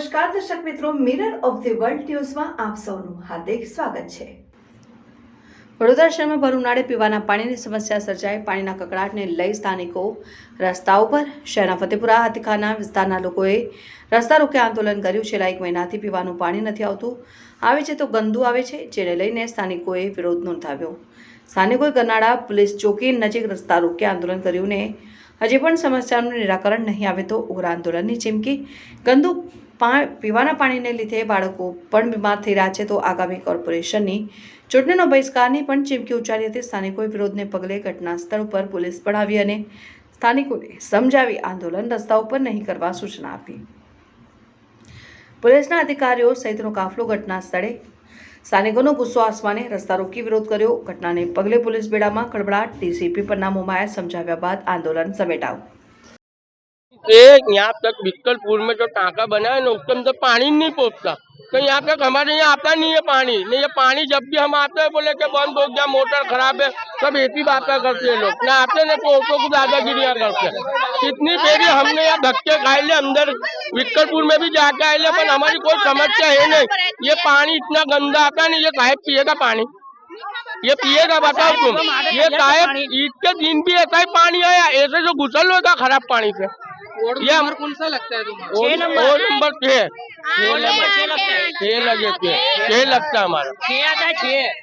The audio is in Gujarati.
નમસ્કાર, દર્શક મિત્રો મિરર ઓફ ધી વર્લ્ડ ન્યૂઝમાં આપ સૌનું હાર્દિક સ્વાગત છે. વડોદરા શહેરમાં ભર ઉનાળે પીવાના પાણીની સમસ્યા સર્જાય પાણીના કકડાટને લઈ સ્થાનિકો રસ્તા ઉપર શહેરના ફતેપુરા હાથીખાના વિસ્તારના લોકોએ રસ્તા રોકે આંદોલન કર્યું. છેલ્લા એક મહિનાથી પીવાનું પાણી નથી આવતું. આવે છે તો ગંદુ આવે છે, જેને લઈને સ્થાનિકોએ વિરોધ નોંધાવ્યો. સ્થાનિકોએ ગરનાળા પોલીસ ચોકી નજીક રસ્તા રોકે આંદોલન કર્યું ને હજી પણ સમસ્યાનું નિરાકરણ નહીં આવે તો ઉગ્ર આંદોલનની ચીમકી ગંદુ પા, પીવાના પાણીને લીધે બાળકો પણ બીમાર થઈ રહ્યા છે તો આગામી કોર્પોરેશનની ચૂંટણીનો બહિષ્કારની પણ ચીમકી ઉચ્ચારી હતી. સ્થાનિકોએ વિરોધને પગલે ઘટના સ્થળ ઉપર પોલીસ પણ આવી અને સ્થાનિકોને સમજાવી આંદોલન રસ્તા ઉપર નહીં કરવા સૂચના આપી. પોલીસના અધિકારીઓ સહિતનો કાફલો ઘટના સ્થળે સ્થાનિકોનો ગુસ્સો આસમાને રસ્તા રોકી વિરોધ કર્યો. ઘટનાને પગલે પોલીસ બેડામાં કડબડાટ ડીસીપી પરના મોમાયા સમજાવ્યા બાદ આંદોલન સમેટાયું. यहाँ तक बिक्कलपुर में जो टाका बना है ना उसके अंदर पानी नहीं पहुँचता तो यहाँ तक हमारे यहाँ आता नहीं है पानी नहीं ये पानी जब भी हम आते हैं बोले कि बंद हो गया मोटर खराब है सब ऐसी बातें करते हैं लोग ना आते ना तो ऑटो को दादागिरियाँ करते हैं कितनी देरी हमने यहाँ धक्के खाए ले अंदर विक्कलपुर में भी जाके आए ले पर हमारी कोई समस्या है नहीं ये पानी इतना गंदा आता नहीं ये काहे पिएगा पानी ये पिएगा बताओ तुम ये काहे ईद के दिन भी ऐसा ही पानी आया ऐसे जो घुसल होगा खराब पानी से नंबर कौन सा लगता है तुम्हारा और और नंबर छह छह नंबर छह लगता है छह लगे थे छह लगता है हमारा छह आता है छह